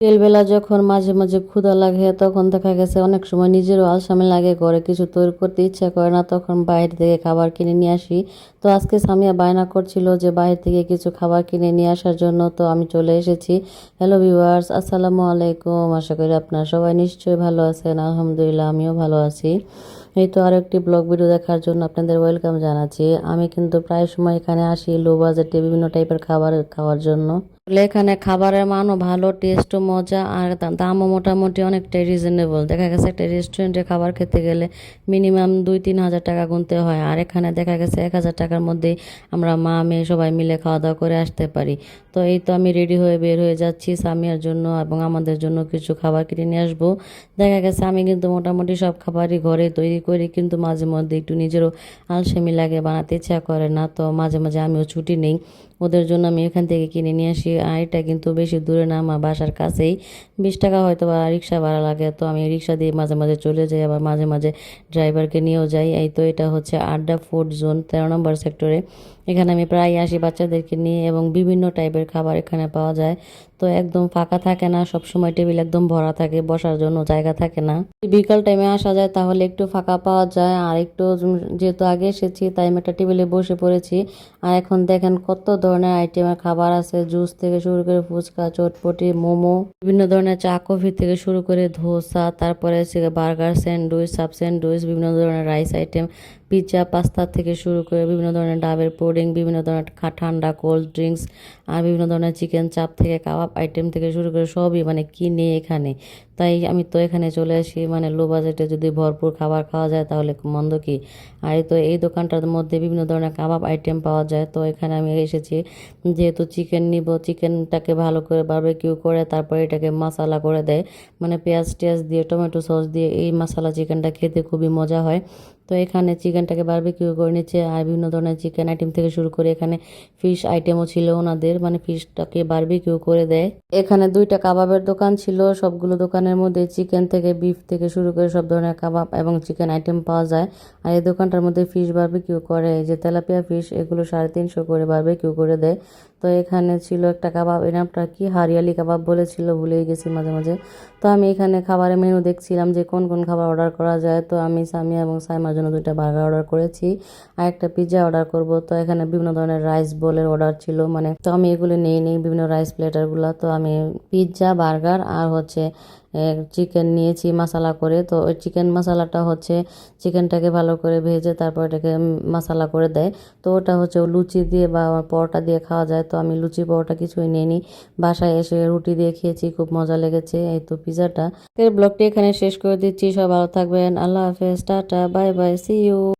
বিকেলবেলা যখন মাঝে মাঝে ক্ষুধা লাগে, তখন দেখা গেছে অনেক সময় নিজেরও আলসামি লাগে, ঘরে কিছু তৈরি করতে ইচ্ছা করে না, তখন বাইরে থেকে খাবার কিনে নিয়ে আসি। তো আজকে সামিয়া বায়না করছিল যে বাইরে থেকে কিছু খাবার কিনে নিয়ে আসার জন্য, তো আমি চলে এসেছি। হ্যালো ভিউয়ার্স, আসসালামু আলাইকুম। আশা করি আপনারা সবাই নিশ্চয়ই ভালো আছেন। আলহামদুলিল্লাহ, আমিও ভালো আছি। এই তো আরও একটি ব্লগ ভিডিও দেখার জন্য আপনাদের ওয়েলকাম জানাচ্ছি। আমি কিন্তু প্রায় সময় এখানে আসি লো বাজেটে বিভিন্ন টাইপের খাবার খাওয়ার জন্য। এখানে খাবারের মানও ভালো টেস্টও মজা, আর দামও মোটামুটি অনেকটাই রিজনেবল দেখা গেছে একটা রেস্টুরেন্টে খাবার খেতে গেলে মিনিমাম দুই তিন হাজার টাকা গুনতে হয়, আর এখানে দেখা গেছে এক হাজার টাকার মধ্যেই আমরা মা, মেয়ে সবাই মিলে খাওয়া দাওয়া করে আসতে পারি। তো এই তো আমি রেডি হয়ে বের হয়ে যাচ্ছি সামিয়ার জন্য এবং আমাদের জন্য কিছু খাবার কিনে নিয়ে আসব। দেখা গেছে আমি কিন্তু মোটামুটি সব খাবারই ঘরে তৈরি করি, কিন্তু মাঝে মধ্যে একটু নিজেরও আলসেমি লাগে, বানাতে ইচ্ছা করে না, তো মাঝে মাঝে আমিও ছুটি নেই। ওদের জন্য আমি এখান থেকে কিনে নিয়ে আসি। আর এটা কিন্তু বেশি দূরে না, আমার বাসার কাছেই। বিশ টাকা হয়তো বা রিক্সা ভাড়া লাগে, তো আমি রিক্সা দিয়ে মাঝে মাঝে চলে যাই, আবার মাঝে মাঝে ড্রাইভারকে নিয়েও যাই। এই তো এটা হচ্ছে আড্ডা ফুড জোন, তেরো নম্বর সেক্টরে। এখানে আমি প্রায় আসি বাচ্চাদেরকে নিয়ে এবং বিভিন্ন টাইপের খাবার এখানে পাওয়া যায়। তো একদম ফাঁকা থাকে না সব সময় টেবিল একদম ভরা থাকে, বসার জন্য জায়গা থাকে না। বিকাল টাইমে আসা যায় তাহলে একটু ফাঁকা পাওয়া যায়। আর একটু যেহেতু আগে এসেছি, তাই আমি একটা টেবিলে বসে পড়েছি। আর এখন দেখেন কত ধরনের আইটেমের খাবার আছে। জুস থেকে শুরু করে ফুচকা, চটপটি, মোমো, বিভিন্ন ধরনের চা কফি থেকে শুরু করে ধোসা, তারপরে বার্গার স্যান্ডউইচ সাব স্যান্ডউইচ বিভিন্ন ধরনের রাইস আইটেম পিৎজা পাস্তা থেকে শুরু করে বিভিন্ন ধরনের ডাবের পুডিং, বিভিন্ন ধরনের ঠান্ডা কোল্ড ড্রিঙ্কস আর বিভিন্ন ধরনের চিকেন চাপ থেকে কাবাব আইটেম থেকে শুরু করে সবই মানে কিনে এখানে। তাই আমি তো এখানে চলে আসি মানে লো বাজেটে যদি ভরপুর খাবার খাওয়া যায় তাহলে মন্দ কি। আর তো এই দোকানটার মধ্যে বিভিন্ন ধরনের কাবাব আইটেম পাওয়া যায়। তো এখানে আমি এসেছি, যেহেতু চিকেন নিব চিকেনটাকে ভালো করে বারবেকিউ করে তারপরে এটাকে মশালা করে দেয়। মানে পেঁয়াজ টেয়াজ দিয়ে, টমেটো সস দিয়ে এই মশালা চিকেনটা খেতে খুবই মজা হয়। তো এখানে চিকেনটাকে বারবিকিউ করে নিচ্ছে আর বিভিন্ন ধরনের চিকেন আইটেম থেকে শুরু করে এখানে ফিশ আইটেমও ছিল ওনাদের মানে ফিশটাকে বারবিকিউ করে দেয়। এখানে দুইটা কাবাবের দোকান ছিল, সবগুলো দোকানের মধ্যে চিকেন থেকে বিফ থেকে শুরু করে সব ধরনের কাবাব এবং চিকেন আইটেম পাওয়া যায়। আর এই দোকানটার মধ্যে ফিশ বারবিকিউ করে যে তেলাপিয়া ফিশ এগুলো সাড়ে তিনশো করে বারবিকিউ করে দেয়। তো এখানে ছিল একটা কাবাব, এর নামটা কি? হারিয়ালি কাবাব বলেছিল, ভুলেই গেছি মাঝে মাঝে। তো আমি এখানে খাবারের মেনু দেখছিলাম যে কোন কোন খাবার অর্ডার করা যায়। তো আমি সামিয়া এবং সাইমার জন্য দুইটা বার্গার অর্ডার করেছি। আর একটা পিৎজা অর্ডার করব। তো এখানে বিভিন্ন ধরনের রাইস বোলের অর্ডার ছিল। মানে তো আমি এগুলো নিয়ে নিই বিভিন্ন রাইস প্লেটারগুলো। তো আমি পিৎজা বার্গার আর হচ্ছে চিকেন নিয়েছি মশলা করে। তো ওই চিকেন মশলাটা হচ্ছে চিকেনটাকে ভালো করে ভেজে তারপর এটাকে মশলা করে দেয়। তো ওটা হচ্ছে লুচি দিয়ে বা পরোটা দিয়ে খাওয়া যায়। তো আমি লুচি পরোটা কিছুই নিই বাসায় এসে রুটি দিয়ে খেয়েছি, খুব মজা লেগেছে এই তো পিজাটা। ব্লগটি এখানে শেষ করে দিচ্ছি। সবাই ভালো থাকবেন। আল্লাহ হাফেজ। Tata, bye bye see you